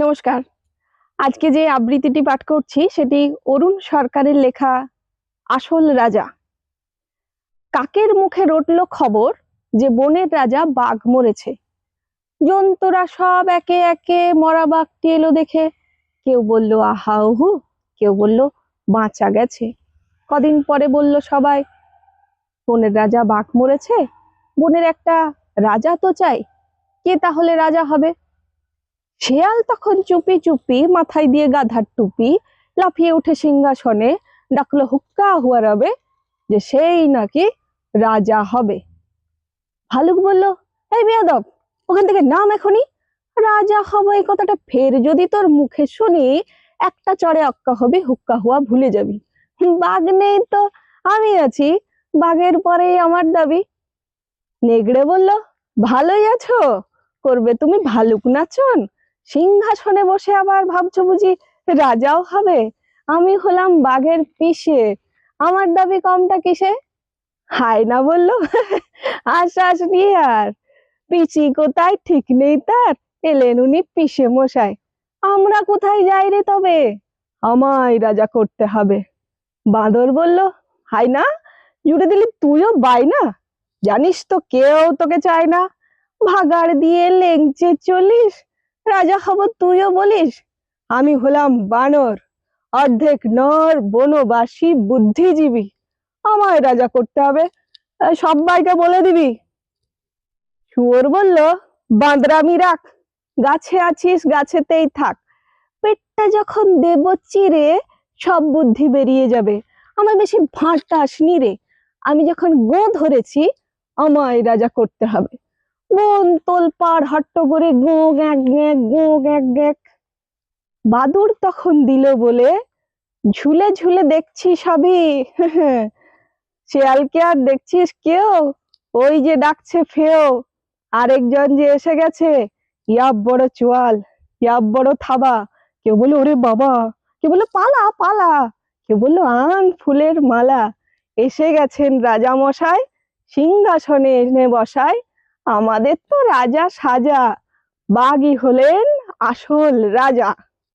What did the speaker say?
নমস্কার। আজকে যে আবৃত্তিটি পাঠ করছি সেটি অরুণ সরকারের লেখা আসল রাজা। কাকের মুখে রটল খবর যে বনের রাজা বাঘ মরেছে। জন্তুরা সব একে একে মরা বাঘটি এলো দেখে। কেউ বলল, আহা, ওহু। কেউ বলল, বাঁচা গেছে। কদিন পরে বলল সবাই, বনের রাজা বাঘ মরেছে? বনের একটা রাজা তো চাই। কে তাহলে রাজা হবে? শেয়াল তখন চুপি চুপি মাথায় দিয়ে গাধার টুপি লাফিয়ে উঠে সিংহাসনে ডাকলো, হুক্কা হুয়া রবে যে সেই নাকি রাজা হবে। ভালুক বলল, এই বেয়াদব, ওখান থেকে নাম এখনই। রাজা হব এই কথাটা ফের যদি তোর মুখে শুনি, একটা চড়ে অক্কা হবে, হুক্কা হুয়া ভুলে যাবি। বাঘ নেই তো, আমি আছি, বাঘের পরেই আমার দাবি। নেগড়ে বলল, ভালোই আছো, করবে তুমি ভালুক নাচন। সিংহাসনে বসে আবার ভাবছ বুঝি রাজাও হবে? আমি হলাম বাঘের পিসে। আমার দাবি কমটা কিসে? হায় না বলল। আশ্বাস নিয়ে আর। পিচি কোথায়? ঠিক নেই তার। এলেন উনি পিসে মশাই। আমরা কোথায় যাই রে তবে? আমায় রাজা করতে হবে। বাঁদর বলল হাই না? জুড়ে দিলি তুইও বাই না? জানিস তো কেউ তোকে চায় না। ভাগাড় দিয়ে লেংচে চলিস। রাজা হব তুইও বলিস? আমি হলাম বানর অর্ধেক নর বনবাসী বুদ্ধিজীবী। আমায় রাজা করতে হবে আহ, সব্বাইকে বলে দিবি। শুয়োর বলল বাঁদরামি রাখ গাছে আছিস গাছেতেই থাক। পেটটা যখন দেব চিরে সব বুদ্ধি বেরিয়ে যাবে। আমার বেশি ভাঁটাস নি রে। আমি যখন গো ধরেছি আমায় রাজা করতে হবে। বন তোলপাড় হট্ট করে গো গ্যাক গ্যাক গো গ্যাক গ্যাক বাদুর তখন দিল বলে, ঝুলে ঝুলে দেখছি সবই। শেয়ালকে আর দেখছিস কেউ? ওই যে ডাকছে ফেও। আরেকজন যে এসে গেছে, ইয়াব বড় চোয়াল, ইয়াব বড় থাবা। কেউ বলে ওরে বাবা! কেউ বলে পালা পালা! কেউ বলল, আন ফুলের মালা। এসে গেছেন রাজা মশাই সিংহাসনে এনে বসায়। আমাদের তো রাজা সাজা। বাঘই হলেন আসল রাজা।